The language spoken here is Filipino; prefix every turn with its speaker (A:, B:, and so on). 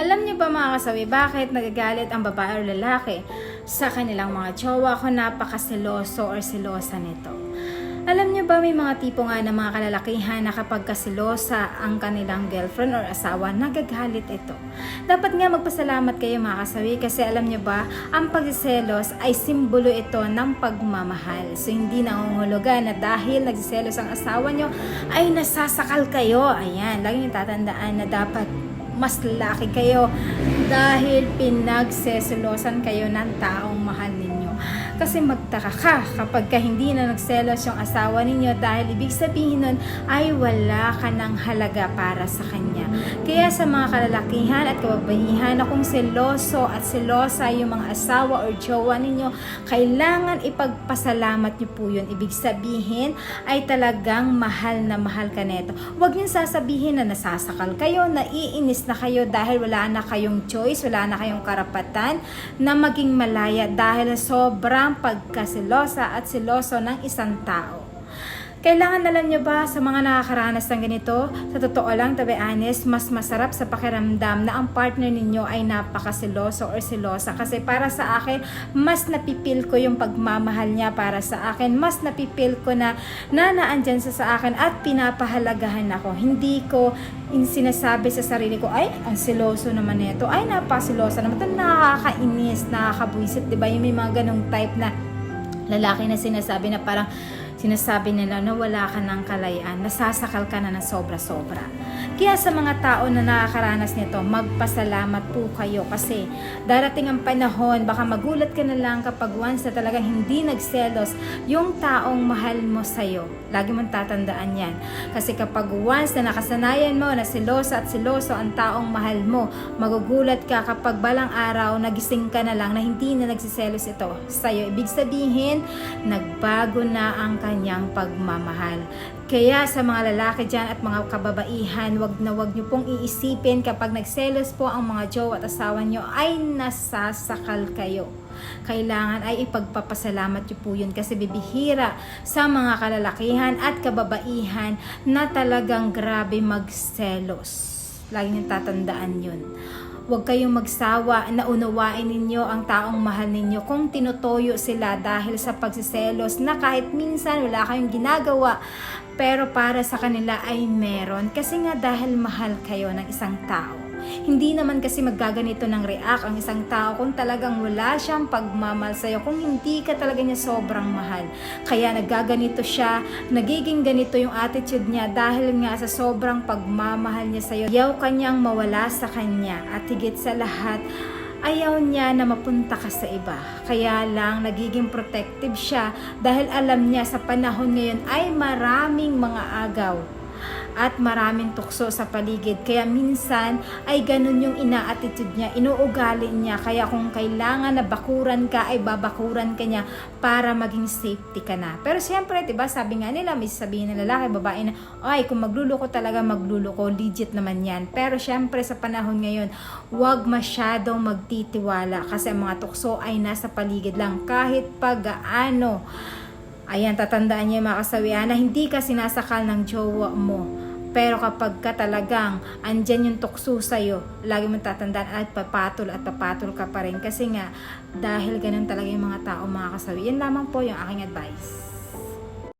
A: Alam niyo ba mga kasawi, bakit nagagalit ang babae o lalaki sa kanilang mga jowa kung napakaseloso or selosa nito? Alam niyo ba may mga tipo nga ng mga kalalakihan na kapag kasilosa ang kanilang girlfriend or asawa, nagagalit ito. Dapat nga magpasalamat kayo mga kasawi kasi alam niyo ba, ang pagsiselos ay simbolo ito ng pagmamahal. So hindi nangungulugan na dahil nagsiselos ang asawa niyo ay nasasakal kayo. Ayan, lagi niyo tatandaan na dapat mas laki kayo dahil pinagseselosan kayo ng taong mahal ninyo. Kasi magtaka ka kapag ka hindi na nagselos yung asawa ninyo dahil ibig sabihin nun ay wala ka ng halaga para sa kanya. Kaya sa mga kalalakihan at kababaihan na kung seloso at selosa yung mga asawa or jowa ninyo, kailangan ipagpasalamat niyo po yun. Ibig sabihin ay talagang mahal na mahal ka neto. Huwag niyo sasabihin na nasasakal kayo, naiinis na kayo dahil wala na kayong choice, wala na kayong karapatan na maging malaya dahil sobrang pagkasilosa at siloso ng isang tao. Kailangan alam niyo ba sa mga nakakaranas ng ganito, sa totoo lang, to be honest, mas masarap sa pakiramdam na ang partner ninyo ay napakasiloso or silosa. Kasi para sa akin, mas napipil ko yung pagmamahal niya para sa akin. Mas napipil ko na nanaan dyan sa sa akin at pinapahalagahan ako. Hindi ko in sinasabi sa sarili ko, ay, ang siloso naman nito. Ay, napasilosa naman. Ito nakakainis, nakakabuisit. Diba? Yung may mga ganong type na lalaki na sinasabi na parang sinasabi nila na wala ka ng kalayaan, nasasakal ka na ng sobra-sobra. Kaya sa mga tao na nakakaranas nito, magpasalamat po kayo kasi darating ang panahon, baka magulat ka na lang kapag once na talagang hindi nagselos yung taong mahal mo sa'yo. Lagi mong tatandaan yan. Kasi kapag once na nakasanayan mo na siloso at siloso ang taong mahal mo, magugulat ka kapag balang araw nagising ka na lang na hindi na nagsiselos ito sa'yo. Ibig sabihin, nagbago na ang kanyang pagmamahal. Kaya sa mga lalaki dyan at mga kababaihan, wag na wag nyo pong iisipin kapag nagselos po ang mga jowa at asawa nyo ay nasasakal kayo. Kailangan ay ipagpapasalamat nyo po yun kasi bibihira sa mga kalalakihan at kababaihan na talagang grabe magselos. Lagi niyong tatandaan yun. Huwag kayong magsawa na unawain ninyo ang taong mahal ninyo kung tinutoyo sila dahil sa pagsiselos na kahit minsan wala kayong ginagawa pero para sa kanila ay meron kasi nga dahil mahal kayo ng isang tao. Hindi naman kasi maggaganito ng react ang isang tao kung talagang wala siyang pagmamahal sa'yo, kung hindi ka talaga niya sobrang mahal. Kaya nagaganito siya, nagiging ganito yung attitude niya dahil nga sa sobrang pagmamahal niya sa'yo. Yaw kanyang mawala sa kanya at higit sa lahat, ayaw niya na mapunta ka sa iba. Kaya lang nagiging protective siya dahil alam niya sa panahon ngayon ay maraming mga agaw at maraming tukso sa paligid. Kaya minsan ay ganun yung ina-attitude niya, inuugali niya. Kaya kung kailangan na bakuran ka, ay babakuran ka niya para maging safety ka na. Pero siyempre, diba, sabi nga nila, may sabihin ng lalaki, babae na, ay, kung magluluko talaga, magluluko, legit naman yan. Pero siyempre, sa panahon ngayon, huwag masyadong magtitiwala kasi ang mga tukso ay nasa paligid lang. Kahit pag-ano, Ayan, tatandaan niyo mga kasawian na hindi ka sinasakal ng jowa mo. Pero kapag ka talagang andyan yung tukso sa'yo, lagi mo tatandaan at papatol at papatol ka pa rin. Kasi nga, dahil ganun talaga yung mga tao mga kasawi. Yan lamang po yung aking advice.